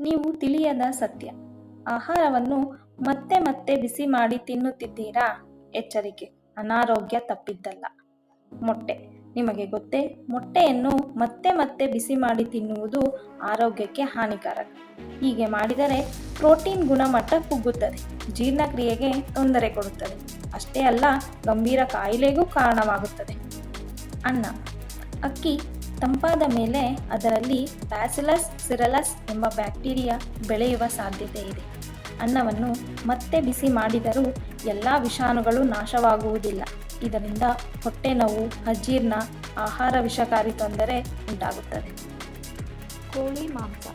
ನೀವು ತಿಳಿಯದ ಸತ್ಯ. ಆಹಾರವನ್ನು ಮತ್ತೆ ಮತ್ತೆ ಬಿಸಿ ಮಾಡಿ ತಿನ್ನುತ್ತಿದ್ದೀರಾ? ಎಚ್ಚರಿಕೆ. ಅನಾರೋಗ್ಯ ತಪ್ಪಿದ್ದಲ್ಲ. ಮೊಟ್ಟೆ. ನಿಮಗೆ ಗೊತ್ತೇ, ಮೊಟ್ಟೆಯನ್ನು ಮತ್ತೆ ಮತ್ತೆ ಬಿಸಿ ಮಾಡಿ ತಿನ್ನುವುದು ಆರೋಗ್ಯಕ್ಕೆ ಹಾನಿಕಾರಕ. ಹೀಗೆ ಮಾಡಿದರೆ ಪ್ರೋಟೀನ್ ಗುಣಮಟ್ಟ ಕುಗ್ಗುತ್ತದೆ. ಜೀರ್ಣಕ್ರಿಯೆಗೆ ತೊಂದರೆ ಕೊಡುತ್ತದೆ. ಅಷ್ಟೇ ಅಲ್ಲ, ಗಂಭೀರ ಕಾಯಿಲೆಗೂ ಕಾರಣವಾಗುತ್ತದೆ. ಅನ್ನ. ಅಕ್ಕಿ ತಂಪಾದ ಮೇಲೆ ಅದರಲ್ಲಿ ಬ್ಯಾಸಿಲಸ್, ಸಿರಲಸ್ ಎಂಬ ಬ್ಯಾಕ್ಟೀರಿಯಾ ಬೆಳೆಯುವ ಸಾಧ್ಯತೆ ಇದೆ. ಅನ್ನವನ್ನು ಮತ್ತೆ ಬಿಸಿ ಮಾಡಿದರೂ ಎಲ್ಲ ವಿಷಾಣುಗಳು ನಾಶವಾಗುವುದಿಲ್ಲ. ಇದರಿಂದ ಹೊಟ್ಟೆ ನೋವು ಅಜೀರ್ಣ ಆಹಾರ ವಿಷಕಾರಿ ತೊಂದರೆ ಉಂಟಾಗುತ್ತದೆ. ಕೋಳಿ ಮಾಂಸ.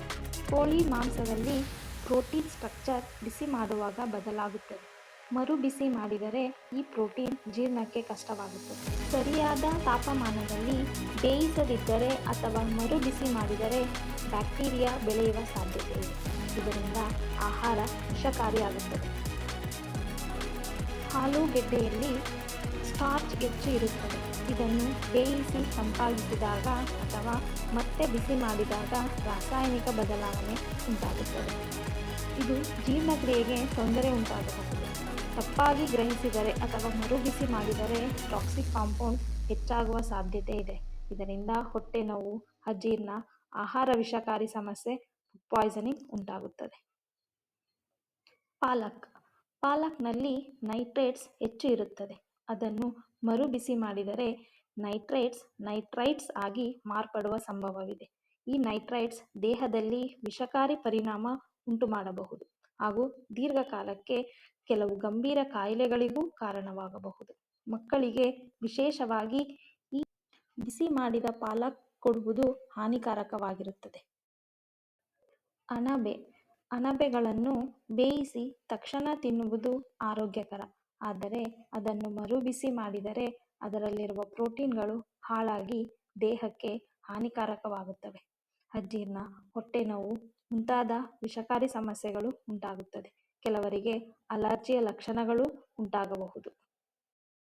ಕೋಳಿ ಮಾಂಸದಲ್ಲಿ ಪ್ರೋಟೀನ್ ಸ್ಟ್ರಕ್ಚರ್ ಬಿಸಿ ಮಾಡುವಾಗ ಬದಲಾಗುತ್ತದೆ. ಮರು ಬಿಸಿ ಮಾಡಿದರೆ ಈ ಪ್ರೋಟೀನ್ ಜೀರ್ಣಕ್ಕೆ ಕಷ್ಟವಾಗುತ್ತದೆ ಸರಿಯಾದ ತಾಪಮಾನದಲ್ಲಿ ಬೇಯಿಸದಿದ್ದರೆ ಅಥವಾ ಮರು ಬಿಸಿ ಮಾಡಿದರೆ ಬ್ಯಾಕ್ಟೀರಿಯಾ ಬೆಳೆಯುವ ಸಾಧ್ಯತೆ ಇದೆ. ಇದರಿಂದ ಆಹಾರ ವಿಷಕಾರಿಯಾಗುತ್ತದೆ. ಆಲೂಗೆಡ್ಡೆಯಲ್ಲಿ ಸ್ಟಾರ್ಚ್ ಹೆಚ್ಚು ಇರುತ್ತದೆ. ಇದನ್ನು ಬೇಯಿಸಿ ಸಂಪಾದಿಸಿದಾಗ ಅಥವಾ ಮತ್ತೆ ಬಿಸಿ ಮಾಡಿದಾಗ ರಾಸಾಯನಿಕ ಬದಲಾವಣೆ ಉಂಟಾಗುತ್ತದೆ. ಇದು ಜೀರ್ಣಕ್ರಿಯೆಗೆ ತೊಂದರೆ ಉಂಟಾಗಬಹುದು. ತಪ್ಪಾಗಿ ಗ್ರಹಿಸಿದರೆ ಅಥವಾ ಮರುಬಿಸಿ ಮಾಡಿದರೆ ಟಾಕ್ಸಿಕ್ ಕಾಂಪೌಂಡ್ ಹೆಚ್ಚಾಗುವ ಸಾಧ್ಯತೆ ಇದೆ. ಇದರಿಂದ ಹೊಟ್ಟೆ ನೋವು, ಅಜೀರ್ಣ, ಆಹಾರ ವಿಷಕಾರಿ ಸಮಸ್ಯೆ ಪಾಯ್ಸನಿಂಗ್ ಉಂಟಾಗುತ್ತದೆ. ಪಾಲಕ್. ಪಾಲಕ್ನಲ್ಲಿ ನೈಟ್ರೇಟ್ಸ್ ಹೆಚ್ಚು ಇರುತ್ತದೆ. ಅದನ್ನು ಮರುಬಿಸಿ ಮಾಡಿದರೆ ನೈಟ್ರೇಟ್ಸ್ ನೈಟ್ರೈಟ್ಸ್ ಆಗಿ ಮಾರ್ಪಡುವ ಸಂಭವವಿದೆ. ಈ ನೈಟ್ರೈಟ್ಸ್ ದೇಹದಲ್ಲಿ ವಿಷಕಾರಿ ಪರಿಣಾಮ ಉಂಟು ಮಾಡಬಹುದು ಹಾಗೂ ದೀರ್ಘಕಾಲಕ್ಕೆ ಕೆಲವು ಗಂಭೀರ ಕಾಯಿಲೆಗಳಿಗೂ ಕಾರಣವಾಗಬಹುದು. ಮಕ್ಕಳಿಗೆ ವಿಶೇಷವಾಗಿ ಈ ಬಿಸಿ ಮಾಡಿದ ಪಾಲಕ್ ಕೊಡುವುದು ಹಾನಿಕಾರಕವಾಗಿರುತ್ತದೆ. ಅಣಬೆ, ಅಣಬೆಗಳನ್ನು ಬೇಯಿಸಿ ತಕ್ಷಣ ತಿನ್ನುವುದು ಆರೋಗ್ಯಕರ. ಆದರೆ ಅದನ್ನು ಮರುಬಿಸಿ ಮಾಡಿದರೆ ಅದರಲ್ಲಿರುವ ಪ್ರೋಟೀನ್ಗಳು ಹಾಳಾಗಿ ದೇಹಕ್ಕೆ ಹಾನಿಕಾರಕವಾಗುತ್ತವೆ. ಅಜೀರ್ಣ ಹೊಟ್ಟೆ ನೋವು ಮುಂತಾದ ವಿಷಕಾರಿ ಸಮಸ್ಯೆಗಳು ಉಂಟಾಗುತ್ತದೆ. ಕೆಲವರಿಗೆ ಅಲರ್ಜಿಯ ಲಕ್ಷಣಗಳು ಉಂಟಾಗಬಹುದು.